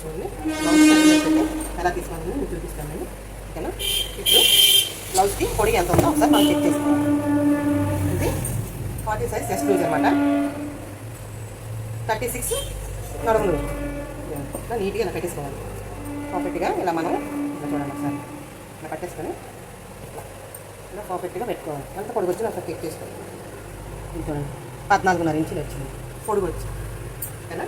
చూడండి ఎలా తీసుకోవాలని నేను చూపిస్తానండి ఓకేనా? ఇప్పుడు బ్లౌజ్కి పొడి ఎంత ఉందో ఒకసారి మనం చెక్ చేసుకోవాలి ఇది ఫార్టీ సైజ్ ఎస్ లూజ్ అనమాట. థర్టీ సిక్స్ నడుములు ఇలా నీట్గా ఇలా పెట్టేసుకోవాలి. పర్ఫెక్ట్గా ఇలా మనం ఇలా చూడండి ఒకసారి. ఇలా కట్టేసుకొని ఇలా పర్ఫెక్ట్గా పెట్టుకోవాలి. ఎంత పొడుగు వచ్చింది ఒకసారి చెక్ చేసుకోవాలి చూడండి. పద్నాలుగున్నర ఇంచులు వచ్చింది. పొడుగు వచ్చి ఓకేనా?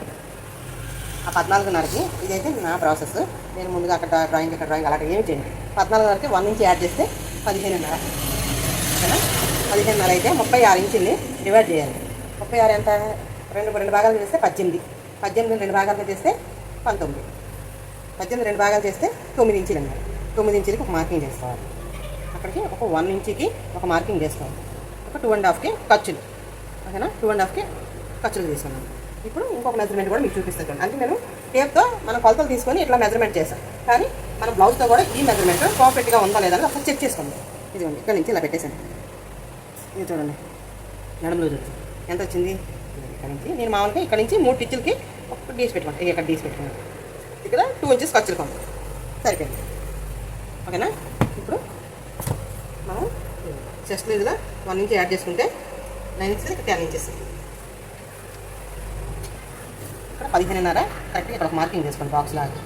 ఆ పద్నాలుగున్నరకి ఇదైతే నా ప్రాసెస్. నేను ముందుగా అక్కడ డ్రాయింగ్ ఇక్కడ డ్రాయింగ్ అలాగే ఏమి చేయండి పద్నాలుగున్నరకి వన్ నుంచి యాడ్ చేస్తే పదిహేనున్నర. ఓకేనా? పదిహేనున్నర అయితే ముప్పై ఆరు ఇంచుల్ని డివైడ్ చేయాలి. ముప్పై ఆరు ఎంత? రెండు రెండు భాగాలు చేస్తే పద్దెనిమిది. పద్దెనిమిది రెండు భాగాలుగా చేస్తే పంతొమ్మిది. పద్దెనిమిది రెండు భాగాలు చేస్తే తొమ్మిది ఇంచులు అన్నారు. తొమ్మిది ఇంచులకి ఒక మార్కింగ్ చేసుకోవాలి. అక్కడికి ఒక వన్ ఇంచుకి ఒక మార్కింగ్ చేసుకోవాలి. ఒక టూ అండ్ హాఫ్కి ఖర్చులు. ఓకేనా? టూ అండ్ హాఫ్కి ఖర్చులు తీసుకున్నాను. ఇప్పుడు ఇంకొక మెజర్మెంట్ కూడా మీకు చూపిస్తాను అంటే నేను టేప్తో మన కొలతలు తీసుకొని ఇట్లా మెజర్మెంట్ చేశాను. కానీ మన బ్లౌజ్తో కూడా ఈ మెజర్మెంట్ పర్ఫెక్ట్గా ఉందా లేదా అని ఒకసారి చెక్ చేసుకోండి. ఇదిగోండి ఇక్కడ నుంచి ఇలా పెట్టేశాను. ఇది చూడండి. నడుములో చూడండి. ఎంత వచ్చింది? ఇక్కడ నుంచి. నేను మామూలుగా ఇక్కడ నుంచి మూడు టిచ్చులకి ఒక డీస్ పెట్టుకోండి ఇక్కడ డీస్ పెట్టుకున్నాను. ఇక్కడ టూ ఇంచెస్ ఖర్చులు కొంత. సరిపోయింది. ఓకేనా? ఇప్పుడు మనం చెస్ట్ ఇదిలో వన్ ఇంచ్ యాడ్ చేసుకుంటే నైన్ ఇంచెస్ ఇక్కడ టెన్ ఇంచెస్ ఇక్కడ పదిహేనున్నర కరెక్ట్గా ఇక్కడ ఒక మార్కింగ్ చేసుకోండి బాక్స్ లాగా.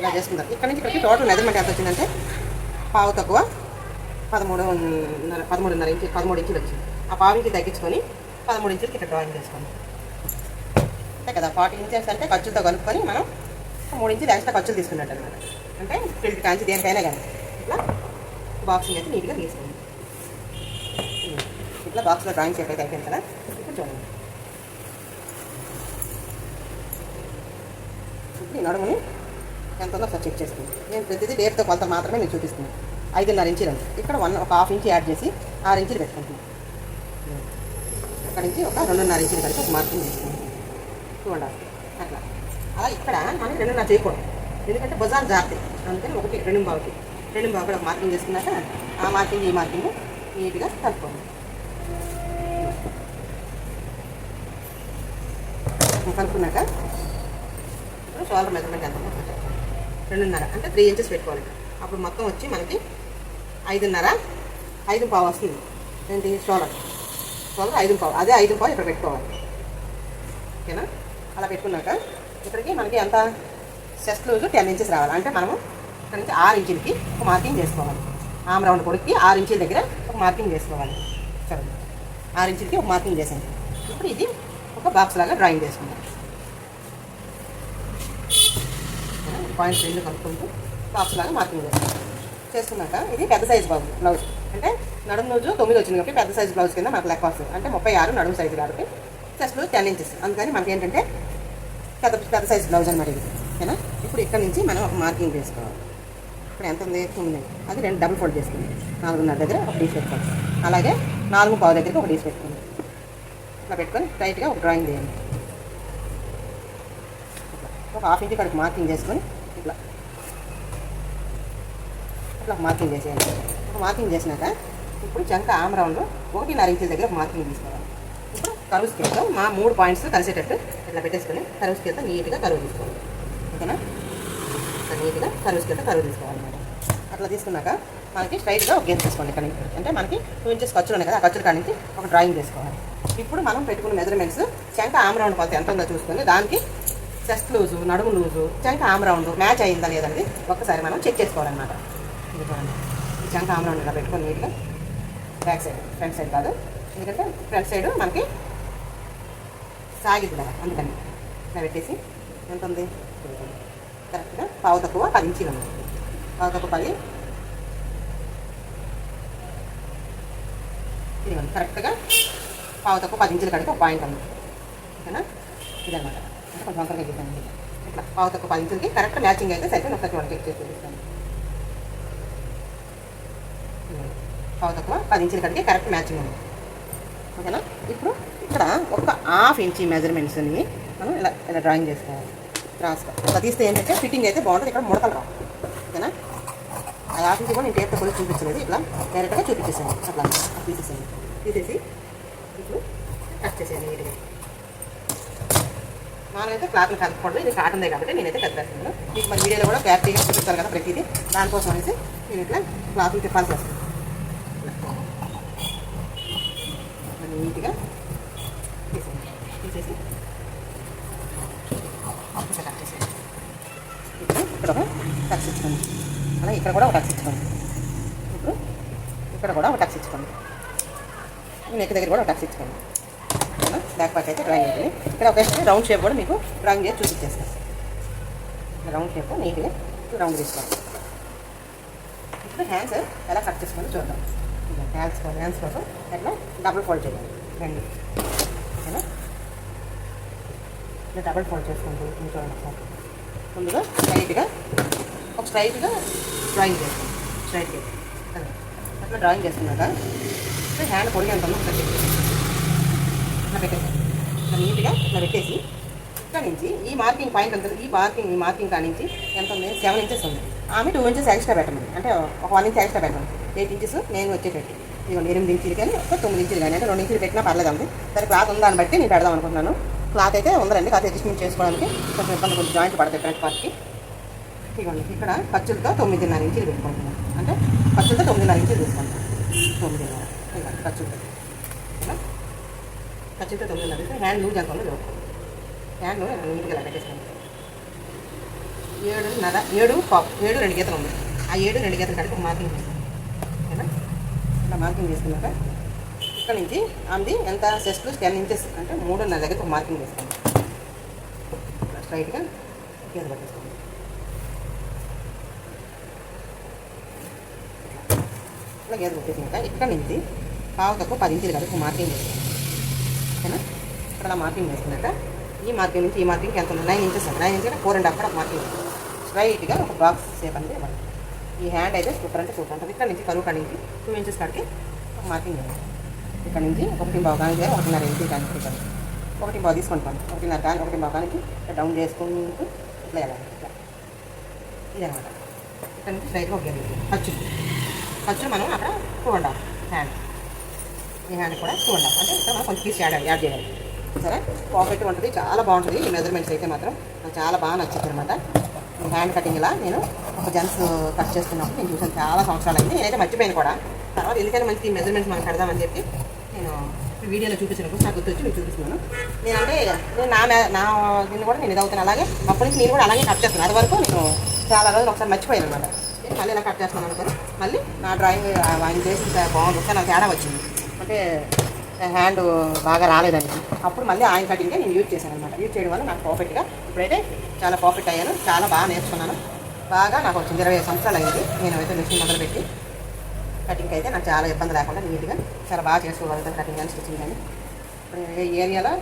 ఇలా చేసుకుంటారు. ఇక్కడ నుంచి ఇక్కడికి టోటల్ మెజర్మెంట్ ఎంత వచ్చిందంటే పావు తక్కువ పదమూడు పదమూడున్నర ఇంచు పదమూడు ఇంచులు వచ్చింది. ఆ పావు ఇంచు తగ్గించుకొని పదమూడు ఇంచులకి ఇక్కడ డ్రాయింగ్ చేసుకోండి అంతే కదా ఫార్టీ ఇంచెస్ అంటే ఖర్చులతో కలుపుకొని మనం మూడు ఇంచులు ఎక్స్ట్రా ఖర్చులు తీసుకున్నట్టు అనమాట అంటే ఫిల్ట్ కాంచి దేనికైనా కానీ. ఇట్లా బాక్సింగ్ అయితే నీట్గా తీసుకోండి ఇట్లా బాక్స్లో డ్రాయింగ్ షేప్ అయితే అయిపోయింది కదా. ఇప్పుడు చూడండి. ఈ నడుముని ఎంత ఉందో ఒకసారి చెక్ చేసుకుంది నేను ప్రతిదీ టేప్తో కొలత మాత్రమే నేను చూపిస్తుంది ఐదున్నర ఇంచులు ఉంది ఇక్కడ వన్ ఒక హాఫ్ ఇంచ్ యాడ్ చేసి ఆరు ఇంచులు పెట్టుకుంటున్నాను. అక్కడ నుంచి ఒక రెండున్నర ఇంచులు కలిపి ఒక మార్కింగ్ చేసుకోండి టూ అండ్ అట్లా. అలా ఇక్కడ మనం రెండున్నర చేయకూడదు. ఎందుకంటే బజార్ జాగ్రత్త అందుకని ఒకటి రెండు బావుకి. రెండు బావు కూడా ఒక మార్కింగ్ చేసుకున్నాక ఆ మార్కింగ్ ఈ మార్కింగ్ నీట్గా కలుపుకోండి కలుపుకున్నాక షోల్డర్ మెజర్మెంట్ ఎంత రెండున్నర. అంటే త్రీ ఇంచెస్ పెట్టుకోవాలి. అప్పుడు మొత్తం వచ్చి మనకి ఐదున్నర ఐదు పావు వస్తుంది. ఏంటి? షోల్డర్. షోల్డర్ ఐదు పావు. అదే ఐదు పావు ఇక్కడ పెట్టుకోవాలి. ఓకేనా? అలా పెట్టుకున్నాక ఇక్కడికి మనకి ఎంత? చెస్ట్ లూజ్ టెన్ ఇంచెస్ రావాలి. అంటే మనము ఇక్కడ నుంచి ఆరు ఇంచులకి ఒక మార్కింగ్ చేసుకోవాలి. ఆమ్ రౌండ్ కొడుక్కి ఆరు ఇంచుల దగ్గర ఒక మార్కింగ్ చేసుకోవాలి. సరే. ఆరు ఇంచులకి ఒక మార్కింగ్ చేసాను ఇప్పుడు ఇది ఒక బాక్స్ లాగా డ్రాయింగ్ చేసుకుందాం. పాయింట్స్ రెండు కలుపుకుంటూ బాక్స్ లాగా మార్కింగ్ చేస్తాం. చేసుకున్నాక ఇది పెద్ద సైజ్ బాబు బ్లౌజ్ అంటే నడుము రోజు తొమ్మిది వచ్చింది కాబట్టి పెద్ద సైజ్ బ్లౌజ్ కింద మనకు లెక్క వస్తుంది అంటే ముప్పై ఆరు నడుము సైజు కాబట్టి చెస్ట్ టెన్ ఇంచెస్ అందుకని మనకి ఏంటంటే పెద్ద పెద్ద సైజ్ బ్లౌజ్ అనమాట ఇది. ఓకేనా? ఇప్పుడు ఇక్కడ నుంచి మనం ఒక మార్కింగ్ చేసుకోవాలి. ఇప్పుడు ఎంత ఉంది? తొమ్మిది. అది రెండు డబుల్ ఫోల్డ్ చేసుకుంది. నాలుగున్నర దగ్గర ఒక డీస్ పెట్టుకోండి అలాగే నాలుగు పావు దగ్గర ఒక డీస్ పెట్టుకోండి ఇట్లా పెట్టుకొని టైట్గా ఒక డ్రాయింగ్ చేయండి. ఒక హాఫ్ ఇంచ్ ఇక్కడికి మార్కింగ్ చేసుకొని ఇట్లా. ఇట్లా మార్కింగ్ చేసేయండి. మార్కింగ్ చేసినాక ఇప్పుడు చంక ఆమ్ రౌండ్ ఒకటిన్నర ఇంచుల దగ్గర మార్కింగ్ తీసుకోవాలి. ఇప్పుడు కరువు స్కేల్తో మా మూడు పాయింట్స్ కలిసేటట్టు ఇట్లా పెట్టేసుకొని కరువు స్కేల్తో నీట్గా కరువు తీసుకోవాలి. ఓకేనా? ఇట్లా నీట్గా కరువు స్కేల్తో కరువు తీసుకోవాలన్నమాట అట్లా తీసుకున్నాక మనకి స్ట్రైట్గా ఒక గేర్ తీసుకోండి ఇక్కడ నుంచి. అంటే మనకి టూ ఇంచెస్ ఖర్చులు ఉన్నాయి కదా ఆ ఖర్చుల కాడ నుంచి ఒక డ్రాయింగ్ చేసుకోవాలి ఇప్పుడు మనం పెట్టుకున్న మెజర్మెంట్స్ చంక ఆమ్ రౌండ్ కొలత ఎంత ఉందో చూసుకొని దానికి చెస్ట్ లూజు నడుము లూజు చంక ఆమ్ రౌండ్ మ్యాచ్ అయిందా లేదండి ఒక్కసారి మనం చెక్ చేసుకోవాలన్నమాట. ఇది చూడండి ఆమ్రౌండ్ చంక ఆమ్ రౌండ్ ఇలా పెట్టుకొని నీట్గా బ్యాక్ సైడ్ ఫ్రంట్ సైడ్ కాదు. ఎందుకంటే ఫ్రంట్ సైడ్ మనకి సాగిద్ది కదా అందుకని. ఇలా పెట్టేసి ఎంత ఉంది? కరెక్ట్గా పావు తక్కువ పది ఇంచీలు ఉంది. పావు తక్కువ పది ఇదిగోండి కరెక్ట్గా పావు తక్కువ పది ఇంచులు కడిగి ఒక పాయింట్ ఉంది. ఓకేనా? ఇదనమాట కొంచెం వంకరగా గీద్దాం ఇట్లా పావు తక్కువ పది ఇంచులకి కరెక్ట్ మ్యాచింగ్ అయితే సరిపోయి ఒకసారి చూడండి చెక్ చేసి చూపిస్తాను పావు తక్కువ పది ఇంచుల కడిగి కరెక్ట్ మ్యాచింగ్ ఉంది. ఓకేనా? ఇప్పుడు ఇక్కడ ఒక హాఫ్ ఇంచి మెజర్మెంట్స్ని మనం ఇలా ఇలా డ్రాయింగ్ చేసుకోవాలి. క్రాస్గా అలా తీస్తే ఏంటంటే ఫిట్టింగ్ అయితే బాగుంటుంది. ఇక్కడ ముడతలు రావు. ఓకేనా? ఆ హాఫ్ ఇంచి కూడా నేను టేప్తో కూడా చూపించలేదు. ఇట్లా డైరెక్ట్గా చూపించేసాను అట్లా అట్లా తీసేసాను తీసేసి ఇప్పుడు కట్ చేసేయాలి నీట్గా. మామూలుగా క్లాత్లు కలపకూడదు ఇది కాటన్దే కాబట్టి నేనైతే కదిలేస్తున్నాను. మీకు మరి వీడియోలో కూడా క్లారిటీగా చూపిస్తాను కదా ప్రతిదీ. దానికోసం అనేసి నేను ఇట్లా క్లాత్లు తిప్పాల్సి వస్తుంది. నీట్గా తీసేయండి. తీసేసి కట్ చేసేయండి. ఇప్పుడు ఇక్కడ ఒక టక్స్ ఇచ్చుకోండి. అలా ఇక్కడ కూడా ఒక టక్స్ ఇచ్చుకోండి. ఇప్పుడు ఇక్కడ కూడా ఒక టక్స్ ఇచ్చుకోండి. నెక్ దగ్గర కూడా ఒక టక్స్ ఇచ్చుకోండి. బ్యాక్ పార్ట్ అయితే డ్రాయింగ్ ఉంటుంది ఇక్కడ ఒక రౌండ్ షేప్ కూడా మీకు డ్రాయింగ్ చేసి చూపించేస్తాను రౌండ్ షేప్ నీట్గా రౌండ్ తీసుకోండి ఇప్పుడు హ్యాండ్స్ ఎలా కట్ చేసుకోవాలో చూద్దాం. హ్యాండ్స్ హ్యాండ్స్ కోసం ఎట్లా డబుల్ ఫోల్డ్ చేయాలి. రండి. ఓకేనా? ఇట్లా డబుల్ ఫోల్డ్ చేసుకుంటూ చూడండి ఒకసారి ముందుగా స్ట్రైట్గా ఒక స్ట్రైట్గా డ్రాయింగ్ చేస్తాం స్ట్రైట్గా అట్లా డ్రాయింగ్ చేసుకున్నాక హ్యాండ్ పొడిగి ఎంత ఉందో ఒకసారి ఇట్లా పెట్టేసి ఇట్లా నీట్గా ఇట్లా పెట్టేసి ఇక్కడ నుంచి ఈ మార్కింగ్ పాయింట్ ఉంటుంది ఈ మార్కింగ్ ఈ మార్కింగ్ కాడ నుంచి ఎంత ఉంది? సెవెన్ ఇంచెస్ ఉంది. ఆమె టూ ఇంచెస్ ఎక్స్ట్రా పెట్టమని. అంటే ఒక వన్ ఇంచ్ ఎక్స్ట్రా పెట్టమని. ఎయిట్ ఇంచెస్ నేను వచ్చేటట్టు. ఇదిగోండి ఎనిమిది ఇంచులు కానీ ఒక తొమ్మిది ఇంచులు కానీ అంటే రెండు ఇంచులు పెట్టినా పర్లేదు అండి సరే క్లాత్ ఉందాన్ని బట్టి నేను పెడదాం అనుకుంటున్నాను. క్లాత్ అయితే ఉందండి కాస్త అడ్జస్ట్మెంట్ చేసుకోవడానికి కొంచెం ఇబ్బంది కొంచెం జాయింట్ పడతాయి ఫ్రంట్ పార్ట్కి. ఇదిగోండి ఇక్కడ ఖర్చులతో తొమ్మిదిన్నర ఇంచులు పెట్టుకుంటున్నాను. అంటే ఖర్చులతో తొమ్మిదిన్నర ఇంచులు తీసుకుంటాను తొమ్మిదిన్నర. ఖర్చులతో. ఖచ్చితంగా తొమ్మిది ఇంచులు హ్యాండ్ లూజ్ అనుకోండి ఉందో హ్యాండ్ నీట్గా ఇలా ఏడు నద ఏడు పాప్ ఏడు రెండు గీతలు ఉంది ఆ ఏడు రెండు గీతలు కడిగి ఒక మార్కింగ్ చేస్తాను ఓకేనా ఇలా మార్కింగ్ చేసుకున్నాక ఇక్కడ నుంచి ఆమెది ఎంత చెస్ట్ టెన్ ఇంచెస్ అంటే మూడున్నర దగ్గర ఒక మార్కింగ్ చేస్తాను స్ట్రైట్గా గీత పట్టేసుకోండి ఇట్లా గీత పెట్టేసినాక ఇక్కడ నుంచి పావు తక్కువ పది ఇంచులు కలిపి ఒక మార్కింగ్ చేస్తాను ఓకేనా ఇక్కడ అలా మార్కింగ్ చేసుకున్నాక ఈ మార్కింగ్ నుంచి ఈ మార్కింగ్ ఎంత ఉంది nine inches nine inches four and half marking. స్ట్రైట్గా ఒక బాక్స్ షేప్ అనేది ఇవ్వండి ఈ హ్యాండ్ అయితే సూపర్ అంటే సూపర్ ఉంటుంది. ఇక్కడ నుంచి కరువు కాడి నుంచి టూ ఇంచెస్ కాడికి ఒక మార్కింగ్ చేయాలి ఇక్కడ నుంచి ఒకటి బాగా ఒకటిన్నర ఇంటి కానీ ఇక్కడ ఒకటి బాగా తీసుకుంటాను ఒకటిన్నర కానీ ఒకటి బాగానికి డౌన్ చేసుకుంటూ ఇట్లా వెళ్ళాలి ఇట్లా. ఇదనమాట ఇక్కడ నుంచి స్ట్రైట్గా ఒక ఖర్చు. ఖర్చు మనం అక్కడ టూ అండ్ హాఫ్ హ్యాండ్ స్నేహాన్ని కూడా టూ అండ్ హాఫ్ అంటే ఇక్కడ మనం కొంచెం పీస్ యాడ్ యాడ్ చేయాలి. సరే? పాకెట్ ఉంటుంది చాలా బాగుంటుంది. ఈ మెజర్మెంట్స్ అయితే మాత్రం నాకు చాలా బాగా నచ్చింది అనమాట హ్యాండ్ కటింగ్ ఇలా నేను ఒక జెంట్స్ కట్ చేస్తున్నప్పుడు నేను చూసాను చాలా సంవత్సరాలు అయింది. నేనైతే మర్చిపోయాను కూడా. తర్వాత ఎందుకని మంచి ఈ మెజర్మెంట్స్ మనం కడదామని చెప్పి నేను వీడియోలో చూపించినప్పుడు నాకు గుర్తొచ్చి నేను చూపిస్తున్నాను. నేనంటే నేను నా మే- నా దీన్ని కూడా నేను ఇది అవుతాను అలాగే అప్పటి నుంచి నేను కూడా అలాగే కట్ చేస్తున్నాను. అది వరకు నేను చాలా రోజులు ఒకసారి మర్చిపోయాను అనమాట నేను మళ్ళీ ఇలా కట్ చేస్తున్నాను అనుకోని మళ్ళీ నా డ్రాయింగ్ ఆయన చేసి బాగుంది. ఒకసారి నాకు తేడా వచ్చింది. అంటే హ్యాండ్ బాగా రాలేదండి. అప్పుడు మళ్ళీ ఆయన కటింగే నేను యూజ్ చేశాను అనమాట యూజ్ చేయడం వల్ల నాకు పర్ఫెక్ట్గా ఇప్పుడైతే చాలా పర్ఫెక్ట్ అయ్యాను. చాలా బాగా నేర్చుకున్నాను. బాగా నాకు వచ్చింది ఇరవై సంవత్సరాలు అయింది నేను అయితే మిషన్ మొదలుపెట్టి కటింగ్ అయితే నాకు చాలా ఇబ్బంది లేకుండా నీట్గా చాలా బాగా చేసుకోగలుగుతాను కటింగ్ కానీ స్టిచ్చింగ్ కానీ. ఇప్పుడు ఏ ఏరియాలో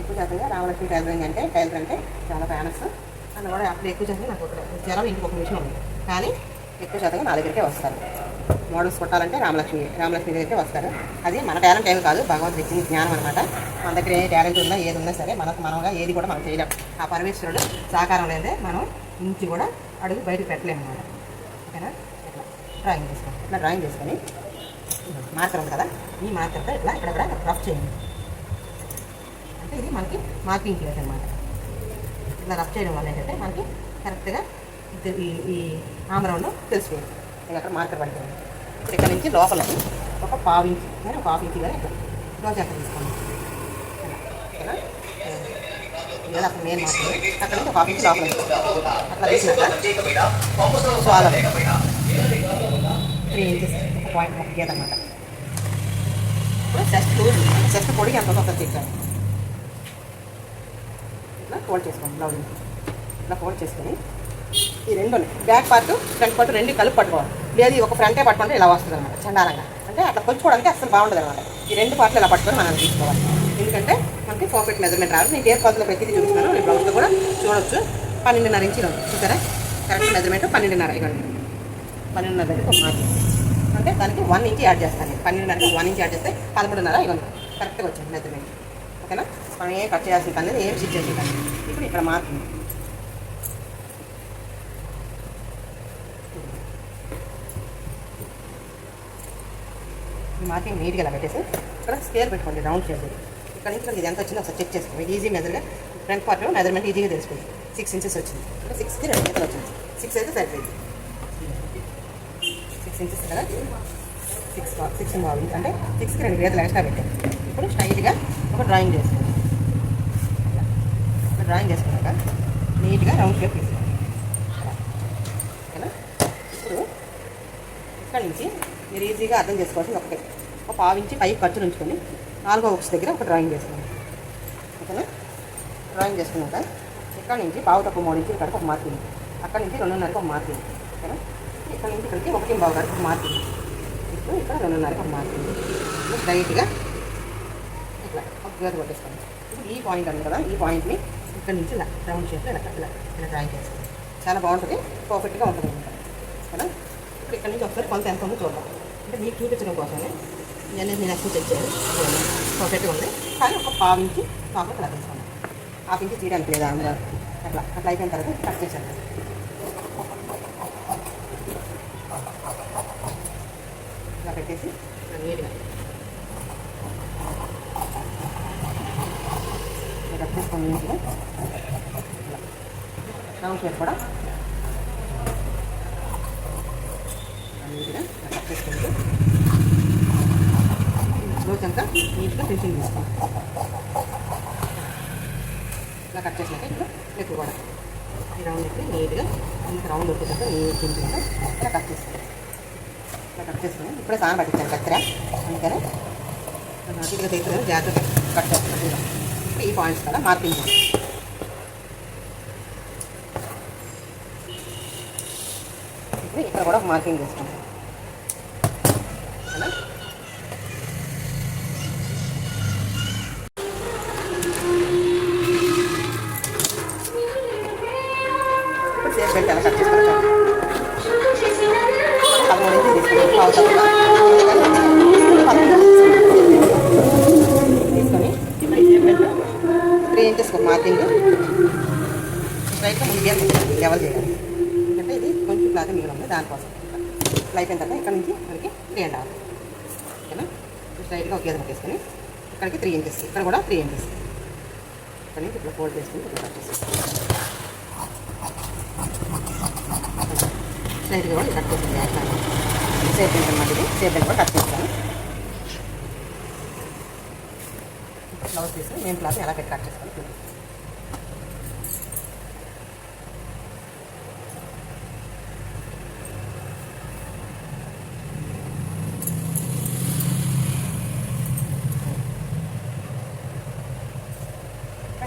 ఎక్కువ శాతంగా రామలక్ష్మి టైలరింగ్ అంటే టైలర్ అంటే చాలా ఫేమస్ అని కూడా అప్పుడు ఎక్కువ శాతంగా నాకు ఇక్కడ జ్వరం ఇంకొక మిషన్ ఉంది. కానీ ఎక్కువ శాతంగా నా దగ్గరికే వస్తారు. మోడల్స్ కొట్టాలంటే రామలక్ష్మి రామలక్ష్మి దగ్గరికి వస్తారు. అది మన టాలెంట్ ఏమి కాదు భగవంతుడి ఇచ్చిన జ్ఞానం అనమాట మన దగ్గర ఏ టాలెంట్ ఉన్నా ఏది ఉన్నా సరే మనకు మనగా ఏది కూడా మనం చేయలేం. ఆ పరమేశ్వరుడు సహకారం లేదే మనం ఇంచి కూడా అడుగు బయటకు పెట్టలేము అనమాట ఓకేనా? ఇట్లా డ్రాయింగ్ చేసుకోండి ఇట్లా డ్రాయింగ్ చేసుకొని మార్కర్ ఉంది కదా ఈ మార్కర్తో ఇట్లా ఇక్కడ రఫ్ చేయండి. అంటే ఇది మనకి మార్కింగ్ ప్లేస్ అనమాట ఇట్లా రఫ్ చేయడం వల్ల ఏంటంటే మనకి కరెక్ట్గా ఈ ఈ ఆమరంలో తెలిసిపోయింది నేను అక్కడ మార్కర్ పడుతుంది ఇప్పుడు ఇక్కడ నుంచి లోపలికి ఒక పావు ఇంచు కానీ ఒక హాఫ్ ఇంచు కానీ ఇక్కడ రోజు అక్కడ తీసుకోండి. ఇలా, అక్కడ మెయిన్ మార్కర్. అక్కడ నుంచి ఒక హాఫ్ ఇంచు లోపలికి అట్లా తీసినాక సో త్రీ ఇంచెస్. ఒక పాయింట్ ఒక గీత అనమాట ఇప్పుడు చెస్ట్ లూజ్ చెస్ట్ పొడిగి ఎంత ఉందో ఒకసారి తెచ్చాను ఇట్లా ఫోల్డ్ చేసుకోండి. బ్లౌజ్ ఇట్లా ఫోల్డ్ చేసుకొని ఈ రెండు బ్యాక్ పార్ట్ ఫ్రంట్ పార్ట్ రెండు కలిపి పట్టుకోవాలి. లేదు ఒక ఫ్రంటే పట్టుకుంటే ఇలా వస్తుంది అనమాట చండాలంగా. అంటే అట్లా కొలుచుకోవడానికి అసలు బాగుంటుంది అనమాట. ఈ రెండు పాటలు ఇలా పట్టుకొని మనం తీసుకోవాలి. ఎందుకంటే మనకి పర్ఫెక్ట్ మెజర్మెంట్ రాదు. నేను ఏ కాల్స్లో ప్రతిదీ చూపిస్తున్నాను. నేను బ్లౌజ్లో కూడా చూడొచ్చు. పన్నెండున్నర ఇంచులు ఉంది. చూసారా? కరెక్ట్ మెజర్మెంట్ పన్నెండున్నర. ఇవ్వండి. పన్నెండున్నర దగ్గర ఒక మార్క్. అంటే దానికి వన్ ఇంచ్ యాడ్ చేస్తాను పన్నెండున్నర పన్నెండున్నరకి వన్ ఇంచ్ యాడ్ చేస్తే పదమూడున్నర ఇవ్వండి. కరెక్ట్గా వచ్చింది మెజర్మెంట్ ఓకేనా? మనం ఏం కట్ చేయాల్సిన పని లేదు ఏం స్టిచ్ చేసిన పని ఇప్పుడు ఇక్కడ మార్క్ మార్కింగ్ నీట్గా ఇలా పెట్టేసి ఇక్కడ స్కేల్ పెట్టుకోండి రౌండ్ షేప్ ఇక్కడ నుంచి ఇది ఎంత వచ్చిందో ఒకసారి చెక్ చేసుకోండి. ఇది ఈజీ మెజర్గా ఫ్రంట్ పార్ట్ మెజర్మెంట్ ఈజీగా తెలిసిపోయింది సిక్స్ ఇంచెస్ వచ్చింది. ఇక్కడ సిక్స్కి రెండు గీతలు వచ్చింది. సిక్స్ అయితే సరిపోయింది. సిక్స్ ఇంచెస్ కదా? సిక్స్ సిక్స్ బాగుంది అంటే సిక్స్కి రెండు గీతలు ఎక్స్ట్రా పెట్టాను ఇప్పుడు స్ట్రైట్గా ఒక డ్రాయింగ్ చేసుకోండి. ఒక డ్రాయింగ్ చేసుకున్నాక నీట్గా రౌండ్ షేప్ తీసుకోండి. ఓకేనా? ఇప్పుడు ఇక్కడ నుంచి మీరు ఈజీగా అర్థం చేసుకోవాల్సింది ఒకటే. పావించి పై ఖర్చులు ఉంచుకొని నాలుగో బుక్స్ దగ్గర ఒక డ్రాయింగ్ చేసుకోండి ఓకేనా? డ్రాయింగ్ చేసుకున్నాక ఇక్కడ నుంచి పావు తక్కువ మూడు ఇంచులు కడుపు ఒక మార్కింగ్ అక్కడ నుంచి రెండున్నరకు ఒక మార్కింగ్ ఓకేనా? ఇక్కడ నుంచి ఇక్కడికి ఒకటి బావు కడుపు ఒక మార్కింగ్ ఇప్పుడు ఇక్కడ రెండున్నరకు ఒక మార్కింగ్ ఇప్పుడు స్ట్రైట్గా ఇట్లా ఒక గీత కొట్టేసుకోండి. ఇప్పుడు ఈ పాయింట్ ఉంది కదా ఈ పాయింట్ని ఇక్కడ నుంచి ఇలా రౌండ్ షేప్లో ఇలా ఇలా ఇలా డ్రాయింగ్ చేసుకోండి. చాలా బాగుంటుంది పర్ఫెక్ట్గా ఉంటుంది. అనమాట ఓకేనా? ఇప్పుడు ఇక్కడ నుంచి ఒకసారి కొంత ఎంత ఉందో చూద్దాం. అంటే మీకు చూపించడం కోసమే ఇవన్నీ నేను ఎక్కువ తెచ్చాను పర్ఫెక్ట్గా ఉంది కానీ ఒక పావు ఇంచి కాకుండా ఇలా తీసుకోండి హాఫ్ ఇంచి తీయడానికి లేదా అందులో అట్లా అట్లా అయిపోయిన తర్వాత కట్ చేశాను ఇలా పెట్టేసి నీట్గా. కట్ నీట్గా. రౌండ్ షేప్ కూడా నీట్గా ఇలా కట్ చేసుకుంటూ రోజంతా నీట్గా ఫినిషింగ్ తీసుకోండి ఇలా కట్ చేసినాక ఇప్పుడు నెక్ కూడా ఈ రౌండ్ నెక్ నీట్గా ఇంత రౌండ్ వచ్చేటట్టు నీట్ ఇలా కట్ చేసుకోండి ఇలా కట్ చేసుకుని ఇప్పుడే సాన పట్టించాను. కత్తెర అందుకని ఇటుగా తీసుకుని జాగ్రత్త కట్ చేస్తాను. ఇప్పుడు ఈ పాయింట్స్ కదా మార్కింగ్ చేస్తాను ఇక్కడ కూడా మార్కింగ్ చేసుకుంటాం త్రీ ఇంచెస్ మార్కింగ్. స్ట్రైట్గా ముందు లెవెల్ చేయాలి. ఎందుకంటే ఇది కొంచెం క్లాత్ మిగిలి ఉంది దానికోసం. ఇట్లా అయిపోయిన తర్వాత ఇక్కడ నుంచి మనకి త్రీ అండ్ హాఫ్ ఓకేనా? స్ట్రైట్గా ఒక గీత తీసుకొని ఇక్కడికి త్రీ ఇంచెస్ ఇక్కడ కూడా త్రీ ఇంచెస్ ఇక్కడ నుంచి ఇట్లా ఫోల్డ్ చేసుకుని ఇట్లా కట్ స్ట్రైట్గా కూడా కట్ చేసింది అట్లా సేఫ్ ఇది సేఫ్ కూడా కట్ చేస్తాను. బ్లౌజ్ పీస్ మెయిన్ క్లాత్ ఎలా పెట్టి కట్ చేస్తాను.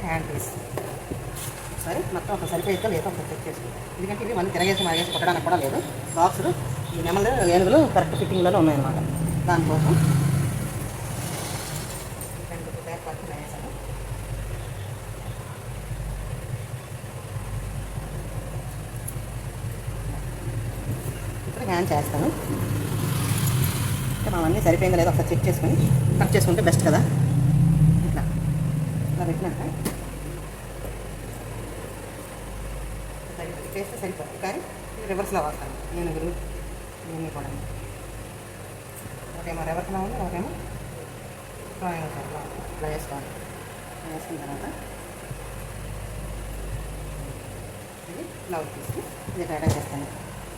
హ్యాండ్ పీస్ సరే మొత్తం ఒక సరిపోయితే లేదా ఒక చెక్ చేసుకుంటాం ఎందుకంటే ఇవి మనం తిరగేసి మాగేసి కొట్టడానికి కూడా లేదు. బాక్సులు నెమలు ఏనుగులు కరెక్ట్ ఫిట్టింగ్లోనే ఉన్నాయన్నమాట. దానికోసం రెండు ఇప్పుడు హ్యాండ్ చేస్తాను. ఇంకా అవన్నీ సరిపోయిందా లేదా ఒకసారి చెక్ చేసుకొని కట్ చేసుకుంటే బెస్ట్ కదా. ఇట్లా. ఇలా పెట్టినాక చేస్తే సరిపోతుంది. కానీ రివర్స్లో వాడతాను. ఏనుగులు దీన్ని కూడా. ఒకటేమో రివర్స్లో ఉంది ఒకటేమో డ్రాయింగ్ ఇట్లా ఇట్లా వేసుకోవాలి వేసుకున్న తర్వాత ఇది బ్లౌజ్ తీసుకుని ఇది ఇట్లా చేస్తాను.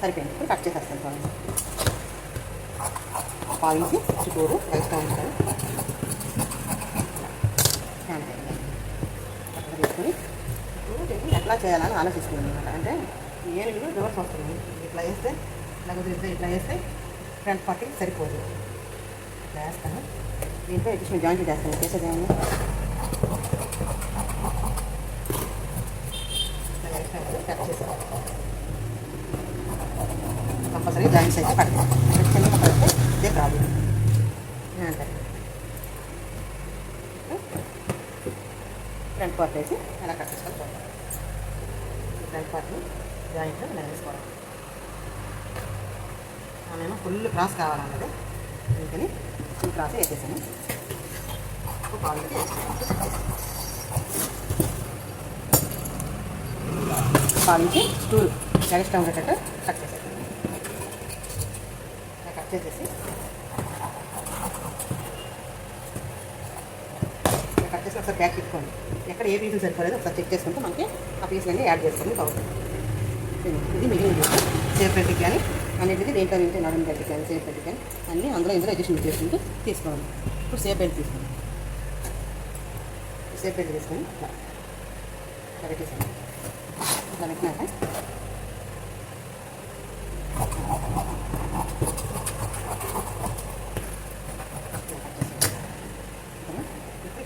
సరిపోయింది. ఇప్పుడు కట్ చేసేస్తాను చూడండి పాలించి చుట్టూరు వేస్తూ ఉంటాను. తీసుకొని ఎట్లా చేయాలని ఆలోచిస్తుంది అనమాట. అంటే ఈ ఏనుగులు రివర్స్ వస్తుంది. ఇట్లా వేస్తే ఇట్లా కుదిరితే ఇట్లా వేస్తే ఫ్రంట్ పార్టీ సరిపోదు. ఇట్లా వేస్తాను. దీంట్లో ఎడిషన్ జాయింట్ చేస్తాను. చేసేదేమో ఇట్లా కట్ చేస్తాను కంపల్సరీ జాయింట్స్ అయితే పడతాయి చిన్న పడితే ఇదే ప్రాబ్లం అంటారు ఫ్రంట్ పార్ట్ వేసి అలా కట్ చేసుకొని పోతాం ఫ్రంట్ పార్ట్ని జాయింట్లో ఇలా వేసుకోవాలి. ఆమెమో ఫుల్ క్రాస్ కావాలన్నది. అందుకని ఫుల్ క్రాస్ వేసేసాను. ఒక పాలు పాలించి స్టూల్ ఎక్స్ట్రా ఉండేటట్టు కట్ చేసేసాను. కట్ చేసేసి కట్ చేసి ఒకసారి బ్యాక్ పెట్టుకోండి. ఎక్కడ ఏ పీసులు సరిపోలేదు ఒకసారి చెక్ చేసుకుంటే మనకి ఆ పీసులన్నీ యాడ్ చేసుకోండి బాగుంటుంది. ఇది మిగిలిన పీసు సేఫ్ పెట్టి కానీ అన్నిటికీ దేంట్లో ఏంటి నడుము పెట్టి కానీ సేఫ్ పెట్టి కానీ అన్నీ అందులో ఇందులో అడ్జస్ట్మెంట్ చేసుకుంటూ తీసుకోవాలి. ఇప్పుడు సేఫ్ బెల్ట్ తీసుకోండి సేఫ్ బెల్ట్ తీసుకొని ఇట్లా ఇట్లా పెట్టేసాను ఇట్లా పెట్టినాక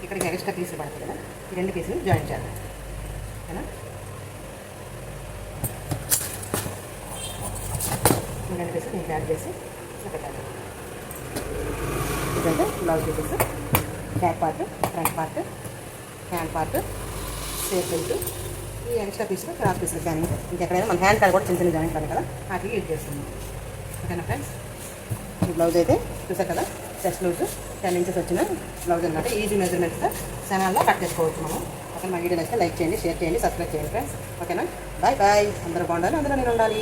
ఇక్కడికి ఎక్స్ట్రా పీసులు పడతాయి కదా. ఈ రెండు పీసులు జాయిన్ చేయాలి ఓకేనా ఈ రెండు పీసులు దీనికి యాడ్ చేసి పెట్టాలి ఇదంటే blouse pieces. Back part front part hand part safe belt ఈ ఎక్స్ట్రా పీసులు క్రాస్ పీసులు కానీ ఇంకెక్కడైనా మన హ్యాండ్ కాడ కూడా చిన్న చిన్న జాయిన్ కాదు కదా వాటికి యూజ్ చేస్తుంది ఓకేనా ఫ్రెండ్స్? ఈ బ్లౌజ్ అయితే చూసారు కదా చెస్ట్ లూజ్. టెన్ ఇంచెస్ వచ్చిన బ్లౌజ్ అనమాట ఈజీ మెజర్మెంట్స్తో ఛానల్లో కట్ చేసుకోవచ్చు మనం. ఓకే మా వీడియో నచ్చితే లైక్ చేయండి షేర్ చేయండి సబ్స్క్రైబ్ చేయండి ఫ్రెండ్స్. ఓకేనా? Bye bye. అందరూ బాగుండాలి అందరూ నేను ఉండాలి